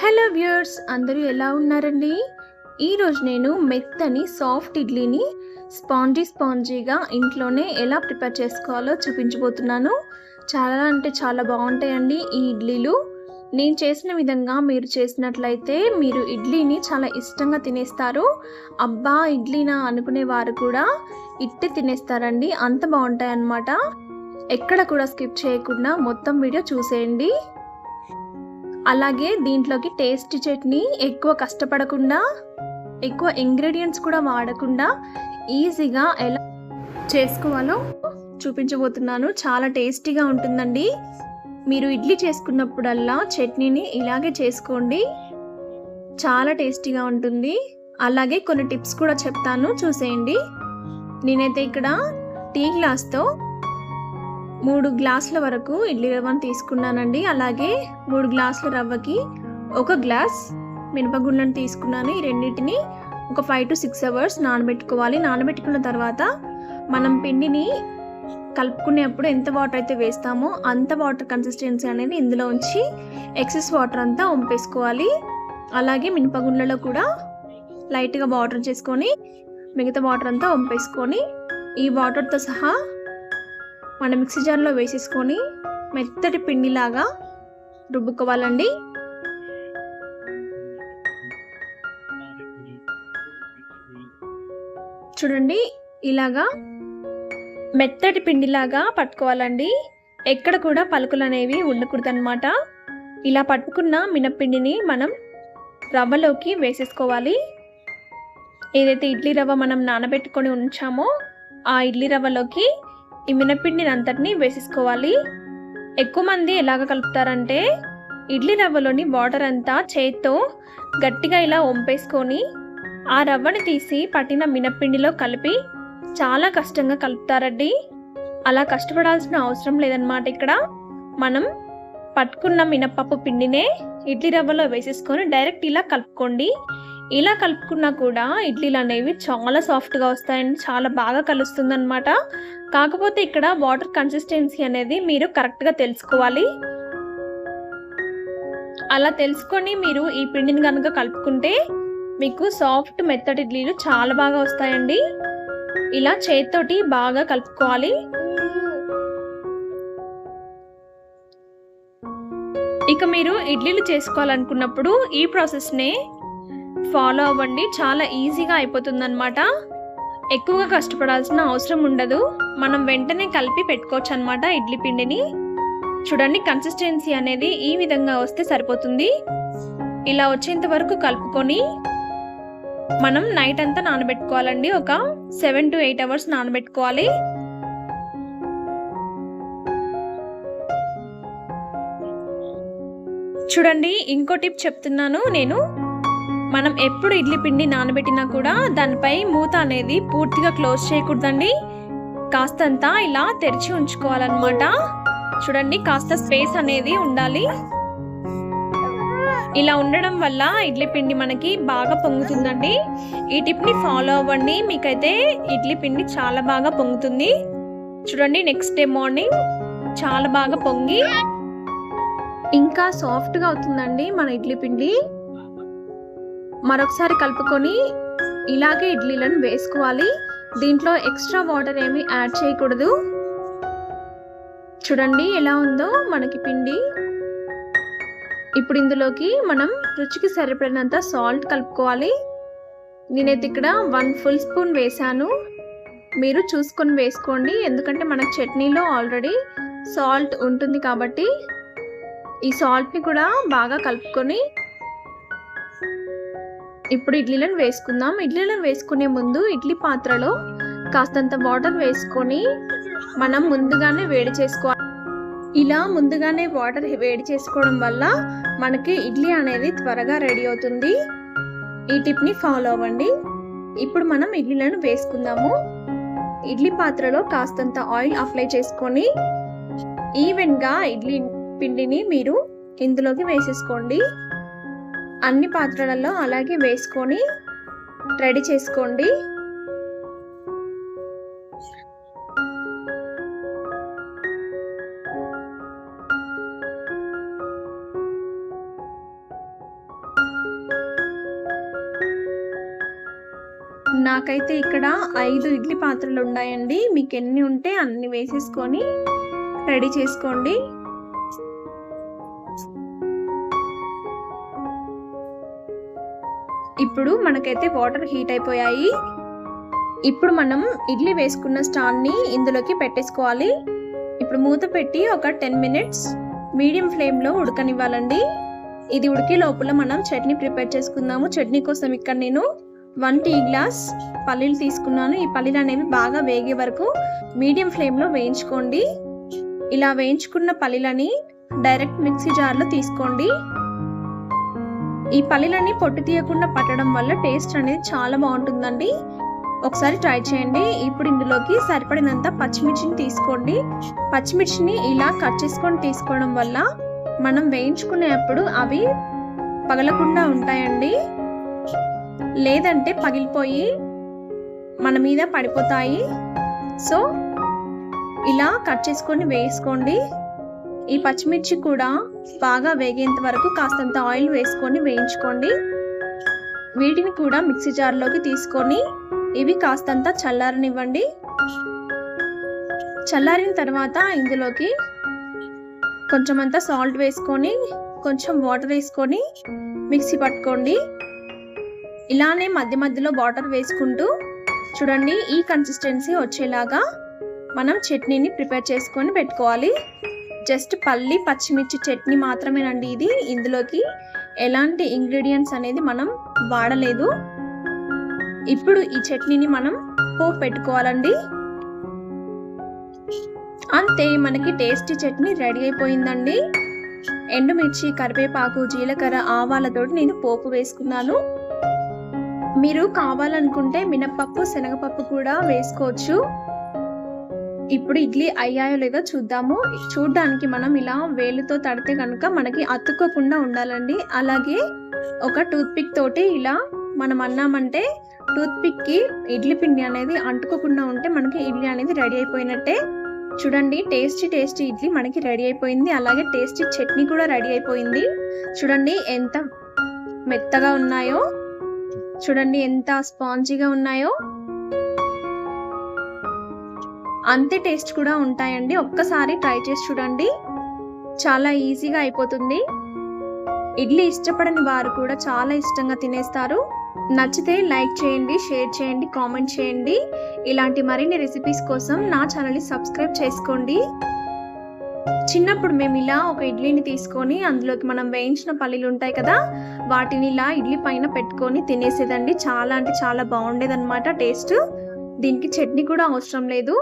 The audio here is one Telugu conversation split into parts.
హలో వ్యూర్స్ అందరూ ఎలా ఉన్నారండి? ఈరోజు నేను మెత్తని సాఫ్ట్ ఇడ్లీని స్పాంజీ స్పాంజీగా ఇంట్లోనే ఎలా ప్రిపేర్ చేసుకోవాలో చూపించబోతున్నాను. చాలా అంటే చాలా బాగుంటాయండి ఈ ఇడ్లీలు. నేను చేసిన విధంగా మీరు చేసినట్లయితే మీరు ఇడ్లీని చాలా ఇష్టంగా తినేస్తారు. అబ్బా ఇడ్లీనా అనుకునే వారు కూడా ఇట్టే తినేస్తారండి. అంత బాగుంటాయి అన్నమాట ఎక్కడ కూడా స్కిప్ చేయకుండా మొత్తం వీడియో చూసేయండి. అలాగే దీంట్లోకి టేస్ట్ చట్నీ ఎక్కువ కష్టపడకుండా ఎక్కువ ఇంగ్రీడియంట్స్ కూడా వాడకుండా ఈజీగా ఎలా చేసుకోవాలో చూపించబోతున్నాను. చాలా టేస్టీగా ఉంటుందండి. మీరు ఇడ్లీ చేసుకున్నప్పుడల్లా చట్నీని ఇలాగే చేసుకోండి. చాలా టేస్టీగా ఉంటుంది. అలాగే కొన్ని టిప్స్ కూడా చెప్తాను. చూసేయండి. నేనైతే ఇక్కడ టీ గ్లాస్తో మూడు గ్లాసుల వరకు ఇడ్లీ రవ్వను తీసుకున్నానండి. అలాగే మూడు గ్లాసుల రవ్వకి ఒక గ్లాస్ మినపగుండ్లను తీసుకున్నాను. ఈ రెండింటిని ఒక ఫైవ్ టు సిక్స్ అవర్స్ నానబెట్టుకోవాలి. నానబెట్టుకున్న తర్వాత మనం పిండిని కలుపుకునేప్పుడు ఎంత వాటర్ అయితే వేస్తామో అంత వాటర్ కన్సిస్టెన్సీ అనేది ఇందులో ఉంచి ఎక్సెస్ వాటర్ అంతా వంపేసుకోవాలి అలాగే మినపగుండ్లలో కూడా లైట్గా వాటర్ చేసుకొని మిగతా వాటర్ అంతా వంపేసుకొని ఈ వాటర్తో సహా మన మిక్సీ జార్లో వేసేసుకొని మెత్తటి పిండిలాగా రుబ్బుకోవాలండి. చూడండి ఇలాగా మెత్తటి పిండిలాగా పట్టుకోవాలండి. ఎక్కడ కూడా పలుకులు అనేవి ఉండకూడదనమాట ఇలా పట్టుకున్న మినప్పిండిని మనం రవ్వలోకి వేసేసుకోవాలి. ఏదైతే ఇడ్లీ రవ్వ మనం నానబెట్టుకొని ఉంచామో ఆ ఇడ్లీ రవ్వలోకి ఈ మినపిండిని అంతటిని వేసేసుకోవాలి. ఎక్కువ మంది ఎలాగ కలుపుతారంటే ఇడ్లీ రవ్వలోని వాటర్ అంతా చేత్తో గట్టిగా ఇలా వంపేసుకొని ఆ రవ్వని తీసి పట్టిన మినపిండిలో కలిపి చాలా కష్టంగా కలుపుతారండి. అలా కష్టపడాల్సిన అవసరం లేదన్నమాట ఇక్కడ. మనం పట్టుకున్న మినపప్పు పిండినే ఇడ్లీ రవ్వలో వేసేసుకొని డైరెక్ట్ ఇలా కలుపుకోండి. ఇలా కలుపుకున్నా కూడా ఇడ్లీలు అనేవి చాలా సాఫ్ట్గా వస్తాయండి చాలా బాగా కలుస్తుంది అనమాట కాకపోతే ఇక్కడ వాటర్ కన్సిస్టెన్సీ అనేది మీరు కరెక్ట్గా తెలుసుకోవాలి. అలా తెలుసుకొని మీరు ఈ పిండిని కనుక కలుపుకుంటే మీకు సాఫ్ట్ మెత్తటి ఇడ్లీలు చాలా బాగా వస్తాయండి. ఇలా చేతితోటి బాగా కలుపుకోవాలి. ఇక మీరు ఇడ్లీలు చేసుకోవాలనుకున్నప్పుడు ఈ ప్రాసెస్నే ఫాలో అవ్వండి చాలా ఈజీగా అయిపోతుందన్నమాట. ఎక్కువగా కష్టపడాల్సిన అవసరం ఉండదు. మనం వెంటనే కలిపి పెట్టుకోవచ్చు అనమాట ఇడ్లీ పిండిని. చూడండి కన్సిస్టెన్సీ అనేది ఈ విధంగా వస్తే సరిపోతుంది. ఇలా వచ్చేంత వరకు కలుపుకొని మనం నైట్ అంతా నానబెట్టుకోవాలండి. ఒక సెవెన్ టు ఎయిట్ అవర్స్ నానబెట్టుకోవాలి. చూడండి ఇంకో టిప్ చెప్తున్నాను నేను. మనం ఎప్పుడు ఇడ్లీ పిండి నానబెట్టినా కూడా దానిపై మూత అనేది పూర్తిగా క్లోజ్ చేయకూడదండి. కాస్తంతా ఇలా తెరిచి ఉంచుకోవాలన్నమాట. చూడండి కాస్త స్పేస్ అనేది ఉండాలి. ఇలా ఉండడం వల్ల ఇడ్లీ పిండి మనకి బాగా పొంగుతుందండి. ఈ టిప్ని ఫాలో అవ్వండి. మీకైతే ఇడ్లీ పిండి చాలా బాగా పొంగుతుంది. చూడండి నెక్స్ట్ డే మార్నింగ్ చాలా బాగా పొంగి ఇంకా సాఫ్ట్గా అవుతుందండి మన ఇడ్లీ పిండి. మరొకసారి కలుపుకొని ఇలాగే ఇడ్లీలను వేసుకోవాలి. దీంట్లో ఎక్స్ట్రా వాటర్ ఏమి యాడ్ చేయకూడదు. చూడండి ఎలా ఉందో మనకి పిండి. ఇప్పుడు ఇందులోకి మనం రుచికి సరిపడినంత సాల్ట్ కలుపుకోవాలి. నేనైతే ఇక్కడ వన్ ఫుల్ స్పూన్ వేసాను మీరు చూసుకొని వేసుకోండి. ఎందుకంటే మన చట్నీలో ఆల్రెడీ సాల్ట్ ఉంటుంది కాబట్టి ఈ సాల్ట్ని కూడా బాగా కలుపుకొని ఇప్పుడు ఇడ్లీలను వేసుకుందాం. ఇడ్లీలను వేసుకునే ముందు ఇడ్లీ పాత్రలో కాస్తంత వాటర్ వేసుకొని మనం ముందుగానే వేడి చేసుకోవాలి ఇలా ముందుగానే వాటర్ వేడి చేసుకోవడం వల్ల మనకి ఇడ్లీ అనేది త్వరగా రెడీ అవుతుంది. ఈ టిప్ని ఫాలో అవ్వండి. ఇప్పుడు మనం ఇడ్లీలను వేసుకుందాము. ఇడ్లీ పాత్రలో కాస్తంత ఆయిల్ అప్లై చేసుకొని ఈవెన్గా ఇడ్లీ పిండిని మీరు ఇందులోకి వేసేసుకోండి. అన్ని పాత్రలలో అలాగే వేసుకొని రెడీ చేసుకోండి. నాకైతే ఇక్కడ ఐదు ఇడ్లీ పాత్రలు ఉన్నాయండి. మీకు ఎన్ని ఉంటే అన్ని వేసేసుకొని రెడీ చేసుకోండి. ఇప్పుడు మనకైతే వాటర్ హీట్ అయిపోయాయి. ఇప్పుడు మనం ఇడ్లీ వేసుకున్న స్టాన్ని ఇందులోకి పెట్టేసుకోవాలి. ఇప్పుడు మూత పెట్టి ఒక టెన్ మినిట్స్ మీడియం ఫ్లేమ్లో ఉడకనివ్వాలండి. ఇది ఉడికే లోపల మనం చట్నీ ప్రిపేర్ చేసుకుందాము. చట్నీ కోసం ఇక్కడ నేను వన్ టీ గ్లాస్ పల్లీలు తీసుకున్నాను. ఈ పల్లీలు అనేవి బాగా వేగే వరకు మీడియం ఫ్లేమ్లో వేయించుకోండి. ఇలా వేయించుకున్న పల్లీలని డైరెక్ట్ మిక్సీ జార్లో తీసుకోండి. ఈ పల్లీలన్నీ పొట్టు తీయకుండా పట్టడం వల్ల టేస్ట్ అనేది చాలా బాగుంటుందండి. ఒకసారి ట్రై చేయండి. ఇప్పుడు ఇందులోకి సరిపడినంత పచ్చిమిర్చిని తీసుకోండి. పచ్చిమిర్చిని ఇలా కట్ చేసుకొని తీసుకోవడం వల్ల మనం వేయించుకునేప్పుడు అవి పగలకుండా ఉంటాయండి. లేదంటే పగిలిపోయి మన మీద పడిపోతాయి. సో ఇలా కట్ చేసుకొని వేసుకోండి. ఈ పచ్చిమిర్చి కూడా బాగా వేగేంత వరకు కాస్తంత ఆయిల్ వేసుకొని వేయించుకోండి. వీటిని కూడా మిక్సీ జార్లోకి తీసుకొని ఇవి కాస్తంత చల్లారనివ్వండి. చల్లారిన తర్వాత ఇందులోకి కొంచెం సాల్ట్ వేసుకొని కొంచెం వాటర్ వేసుకొని మిక్సీ పట్టుకోండి. ఇలానే మధ్య మధ్యలో వాటర్ వేసుకుంటూ చూడండి ఈ కన్సిస్టెన్సీ వచ్చేలాగా మనం చట్నీని ప్రిపేర్ చేసుకొని పెట్టుకోవాలి. జస్ట్ పల్లి పచ్చిమిర్చి చట్నీ మాత్రమేనండి ఇది. ఇందులోకి ఎలాంటి ఇంగ్రీడియంట్స్ అనేది మనం వాడలేదు. ఇప్పుడు ఈ చట్నీని మనం పోపు పెట్టుకోవాలండి. అంతే మనకి టేస్టీ చట్నీ రెడీ అయిపోయిందండి. ఎండుమిర్చి కరివేపాకు జీలకర్ర ఆవాలతోటి నేను పోపు వేసుకున్నాను. మీరు కావాలనుకుంటే మినప్పప్పు శనగపప్పు కూడా వేసుకోవచ్చు. ఇప్పుడు ఇడ్లీ అయ్యాయో లేదో చూద్దాము. చూడ్డానికి మనం ఇలా వేలుతో తడితే కనుక మనకి అతుక్కోకుండా ఉండాలండి. అలాగే ఒక టూత్ పిక్ తోటి ఇలా మనం అన్నామంటే టూత్ పిక్కి ఇడ్లీ పిండి అనేది అంటుకోకుండా ఉంటే మనకి ఇడ్లీ అనేది రెడీ అయిపోయినట్టే. చూడండి టేస్టీ టేస్టీ ఇడ్లీ మనకి రెడీ అయిపోయింది. అలాగే టేస్టీ చట్నీ కూడా రెడీ అయిపోయింది. చూడండి ఎంత మెత్తగా ఉన్నాయో. చూడండి ఎంత స్పాంజీగా ఉన్నాయో. అంతే టేస్ట్ కూడా ఉంటాయండి. ఒక్కసారి ట్రై చేసి చూడండి. చాలా ఈజీగా అయిపోతుంది. ఇడ్లీ ఇష్టపడని వారు కూడా చాలా ఇష్టంగా తినేస్తారు. నచ్చితే లైక్ చేయండి షేర్ చేయండి కామెంట్ చేయండి. ఇలాంటి మరిన్ని రెసిపీస్ కోసం నా ఛానల్ని సబ్స్క్రైబ్ చేసుకోండి. చిన్నప్పుడు మేము ఇలా ఒక ఇడ్లీని తీసుకొని అందులోకి మనం వేయించిన పల్లీలు ఉంటాయి కదా వాటిని ఇలా ఇడ్లీ పైన పెట్టుకొని తినేసేదండి. చాలా అంటే చాలా బాగుండేదన్నమాట టేస్ట్. దీనికి చట్నీ కూడా అవసరం లేదు.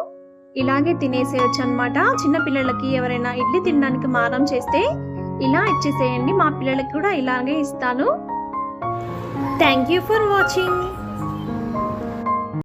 ఇలాగే తినేసేయచ్చు అనమాట చిన్న పిల్లలకి ఎవరైనా ఇడ్లీ తినడానికి మారం చేస్తే ఇలా ఇచ్చేసేయండి. మా పిల్లలకి కూడా ఇలాగే ఇస్తాను. Thank you for watching